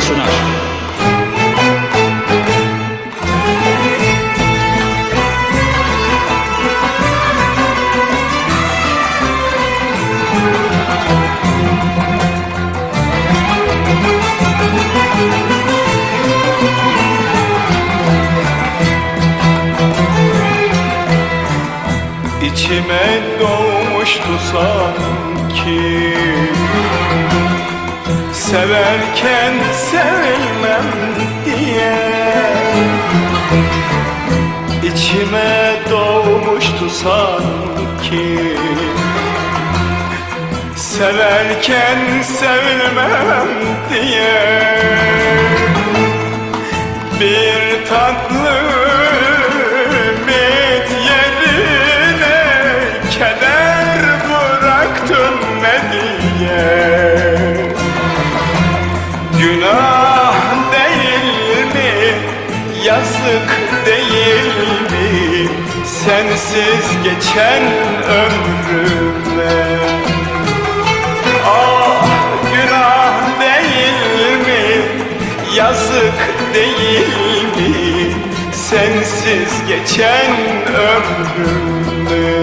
hazırlıkla sunar. İçime doğmuştu sanki Severken sevilmem diye. İçime doğmuştu sanki. Severken sevilmem diye. Bir tatlı Yazık değil mi? Sensiz geçen ömrüme Ah günah değil mi? Yazık değil mi? Sensiz geçen ömrüme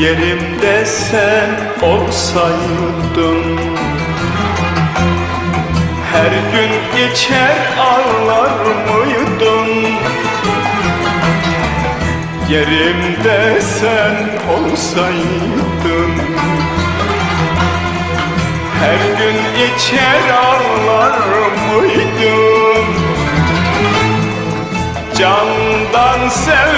Yerimde sen olsaydın. Her gün geçer ağlar mıydın? Yerimde sen olsaydın. Her gün içer ağlar mıydın? Candan sevmeyen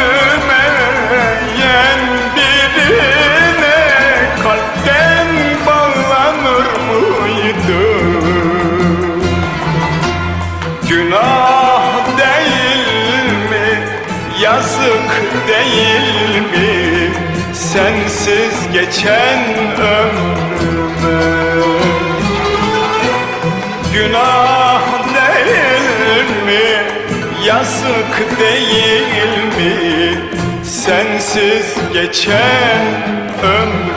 Günah değil mi? Yazık değil mi? Sensiz geçen ömrüme Günah değil mi? Yazık değil mi? Sensiz geçen ömrüm